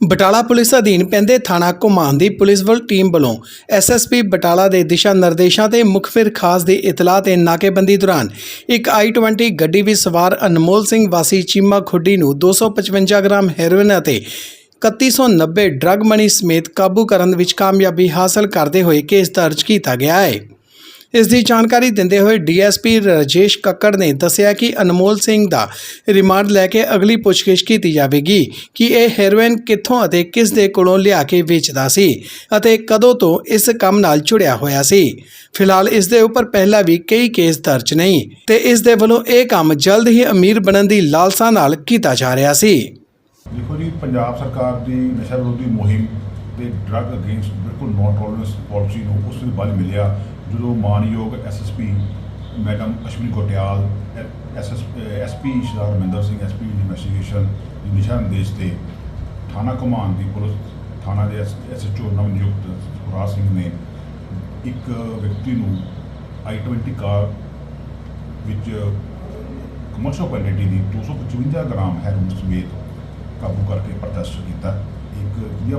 Batala police ਅਧੀਨ ਪੈਂਦੇ ਥਾਣਾ ਘੁਮਾਨ ਦੀ ਪੁਲਿਸ ਵੱਲ ਟੀਮ ਵੱਲੋਂ ਐਸਐਸਪੀ ਬਟਾਲਾ ਦੇ ਦਿਸ਼ਾ ਨਿਰਦੇਸ਼ਾਂ ਤੇ ਮੁਖਬਰ ਖਾਸ ਦੀ ਇਤਲਾਹ ਤੇ ਨਾਕੇਬੰਦੀ ਦੌਰਾਨ ਇੱਕ i20 ਗੱਡੀ ਵਿੱਚ ਸਵਾਰ ਅਨਮੋਲ ਸਿੰਘ ਵਾਸੀ ਚੀਮਾ ਖੁੱਡੀ ਨੂੰ 255 ਗ੍ਰਾਮ ਹੈਰੋਇਨ ਅਤੇ 3190 ਡਰੱਗ ਮਨੀ ਸਮੇਤ ਕਾਬੂ ਕਰਨ ਵਿੱਚ ਕਾਮਯਾਬੀ ਹਾਸਲ ਕਰਦੇ ਹੋਏ ਕੇਸ ਦਰਜ ਕੀਤਾ ਗਿਆ ਹੈ। ਇਸ ਦੀ ਜਾਣਕਾਰੀ ਦਿੰਦੇ ਹੋਏ ਡੀਐਸਪੀ ਰਜੇਸ਼ ਕੱਕੜ ਨੇ ਦੱਸਿਆ ਕਿ ਅਨਮੋਲ ਸਿੰਘ ਦਾ ਰਿਮਾਂਡ ਲੈ ਕੇ ਅਗਲੀ ਪੁੱਛਗਿੱਛ ਕੀਤੀ ਜਾਵੇਗੀ ਕਿ ਇਹ ਹੈਰੋਇਨ ਕਿੱਥੋਂ ਅਤੇ ਕਿਸ ਦੇ ਕੋਲੋਂ ਲਿਆ ਕੇ ਵੇਚਦਾ ਸੀ ਅਤੇ ਕਦੋਂ ਤੋਂ ਇਸ ਕੰਮ ਨਾਲ ਜੁੜਿਆ ਹੋਇਆ ਸੀ। ਫਿਲਹਾਲ ਇਸ ਦੇ ਉੱਪਰ ਪਹਿਲਾਂ ਵੀ ਕਈ ਕੇਸ ਦਰਜ ਨਹੀਂ ਤੇ ਇਸ ਦੇ ਵੱਲੋਂ ਇਹ ਕੰਮ ਜਲਦ ਹੀ ਅਮੀਰ ਬਣਨ ਦੀ ਲਾਲਸਾ ਨਾਲ ਕੀਤਾ ਜਾ ਰਿਹਾ ਸੀ। ਦੇਖੋ ਜੀ, ਪੰਜਾਬ ਸਰਕਾਰ ਦੀ ਨਸ਼ਾ ਵਿਰੋਧੀ ਮੁਹਿੰਮ ਤੇ ਡਰੱਗ ਅਗੇਂਸਟ ਬਿਲਕੁਲ ਨੋ ਟੋਲਰੈਂਸ ਪਾਲਿਸੀ ਨੂੰ ਉਸ ਨੂੰ ਬਲ ਮਿਲਿਆ, ਜਦੋਂ ਮਾਨਯੋਗ S S P madam Ashwani Kotial S S S P Shri Raminder Singh S P investigation ਦੀ ਦਿਸ਼ਾ ਨਿਰਦੇਸ਼ ਤੇ ਥਾਣਾ ਕਮਾਨ ਦੀ ਪੁਲਿਸ, ਥਾਣਾ ਦੇ ਐਸਐਚਓ ਨਵ ਨਿਯੁਕਤ ਸੁਰਾਜ ਸਿੰਘ ਨੇ ਇੱਕ ਵਿਅਕਤੀ ਨੂੰ i20 ਕਾਰ ਵਿੱਚ ਕਮਰਸ਼ਲ ਕੁਆਂਟੀਟੀ ਦੀ 255 ਗ੍ਰਾਮ ਹੈਰੋਇਨ ਸਮੇਤ ਕਾਬੂ ਕਰਕੇ ਪ੍ਰਦਰਸ਼ਿਤ ਕੀਤਾ। ਇੱਕ ਵਧੀਆ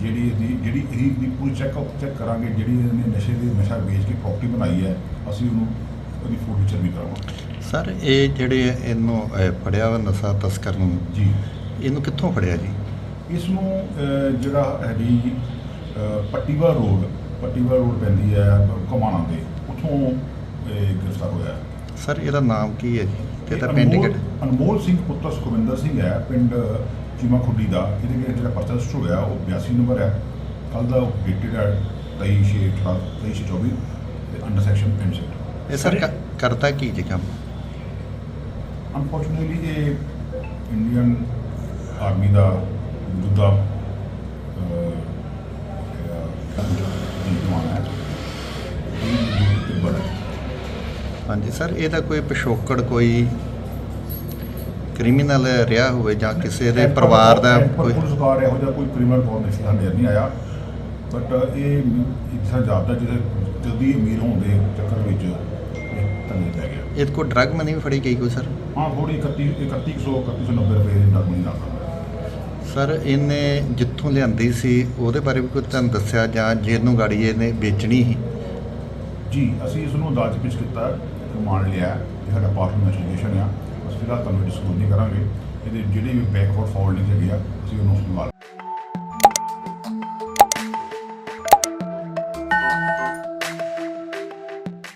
ਜਿਹੜੀ ਇਹਦੀ ਜਿਹੜੀ ਇਹਦੀ ਦੀ ਪੂਰੀ ਚੈੱਕ ਚੈੱਕ ਕਰਾਂਗੇ ਜਿਹੜੀ ਇਹਨੇ ਨਸ਼ੇ ਦੇ ਨਸ਼ਾ ਵੇਚ ਕੇ ਪ੍ਰਾਪਰਟੀ ਬਣਾਈ ਹੈ ਅਸੀਂ ਉਹਨੂੰ ਉਹਦੀ ਫੋਟੋ ਵਿਚਰ ਵੀ ਕਰਾਂਗੇ। ਸਰ ਇਹ ਜਿਹੜੇ ਇਹਨੂੰ ਫੜਿਆ ਵਾ ਨਸ਼ਾ ਤਸਕਰ ਨੂੰ ਜੀ। ਇਹਨੂੰ ਕਿੱਥੋਂ ਫੜਿਆ ਜੀ? ਇਸ ਨੂੰ ਜਿਹੜਾ ਹੈਗੀ ਪੱਟੀਵਾ ਰੋਡ ਪੱਟੀਵਾ ਰੋਡ ਪੈਂਦੀ ਹੈ ਕਮਾਣਾ ਦੇ ਉੱਥੋਂ ਗ੍ਰਿਫਤਾਰ ਹੋਇਆ। ਸਰ ਇਹਦਾ ਨਾਮ ਕੀ ਹੈ ਜੀ? ਤੇ ਇਹਦਾ ਪਿੰਡ ਅਨਮੋਲ- ਕਿਹੜਾ? ਅਨਮੋਲ ਸਿੰਘ ਪੁੱਤਰ ਸੁਖਵਿੰਦਰ ਸਿੰਘ ਹੈ ਪਿੰਡ ਚੀਮਾ ਖੁੱਡੀ ਦਾ। ਇਹਦੇ ਵਿੱਚ ਜਿਹੜਾ ਪਰਚਾ ਰਜਿਸਟਰ ਹੋਇਆ ਉਹ 82 ਨੰਬਰ ਹੈ। ਕੱਲ ਦਾ ਉਹ ਡੇਟਡ ਹੈ 23 ਛੇ 23 24 ਤੇ ਅੰਡਰ ਸੈਕਸ਼ਨ ਐਨਸੈਟ ਇਹ ਸਰ ਕ- ਕਰਦਾ ਕੀ ਜੀ ਕੰਮ? ਅਨਫੋਰਚੂਨੇਟਲੀ ਇਹ ਇੰਡੀਅਨ ਆਰਮੀ ਦਾ ਜਵਾਨ ਹੈ ਇਹ ਤੇ ਬੜਾ ਹਾਂਜੀ ਸਰ ਇਹਦਾ ਕੋਈ ਪਿਛੋਕੜ ਕੋਈ ਕ੍ਰਿਮੀਨਲ ਰਿਹਾ ਹੋਵੇ ਜਾਂ ਕਿਸੇ ਦੇ ਪਰਿਵਾਰ ਦਾ ਕੋਈ ਪੁਲਿਸ ਕਾਰ ਇਹੋ ਜਿਹਾ ਕੋਈ ਕ੍ਰਿਮੀਨਲ ਫਾਰਮੇਸ਼ਨ ਸਾਡੇ ਨਹੀਂ ਆਇਆ। ਬਟ ਇਹ ਇਸਾ ਜਾਪਦਾ ਜਿਹਦੇ ਜਲਦੀ ਅਮੀਰ ਹੋਣ ਦੇ ਚੱਕਰ ਵਿੱਚ ਤੰਗੇ ਪੈ ਗਿਆ। ਇਹਦੇ ਕੋਲ ਡਰੱਗ ਮਨੀ ਵੀ ਫੜੀ ਗਈ ਕੋਈ ਸਰ? ਹਾਂ ਥੋੜੀ 31 3100 3190 ਰੁਪਏ ਦਾ ਮਨੀ ਲੱਗਦਾ ਸਰ ਇਹਨੇ ਜਿੱਥੋਂ ਲਿਆਂਦੀ ਸੀ ਉਹਦੇ ਬਾਰੇ ਵੀ ਕੋਈ ਤੁਹਾਨੂੰ ਦੱਸਿਆ ਜਾਂ ਜਿਹਨੂੰ ਗਾੜੀ ਇਹਨੇ ਵੇਚਣੀ ਸੀ? ਜੀ ਅਸੀਂ ਇਸ ਨੂੰ 'ਚ ਪੇਸ਼ ਕੀਤਾ। ਰਿਮਾਂਡ ਲਿਆ ਇਹ ਸਾਡਾ ਪਾਰਟ ਇਨਵੈਸਟੀਗੇਸ਼ਨ ਆ। ਅਸੀਂ ਫਿਲਹਾਲ ਤੁਹਾਨੂੰ ਡਿਸਕਲੋਜ਼ ਨਹੀਂ ਕਰਾਂਗੇ। ਇਹਦੇ ਜਿਹੜੀ ਵੀ ਬੈਕਵਰਡ ਫਾਰਵਰਡਿੰਗ ਹੈਗੇ ਆ, ਅਸੀਂ ਉਹਨੂੰ ਸੰਭਾਲ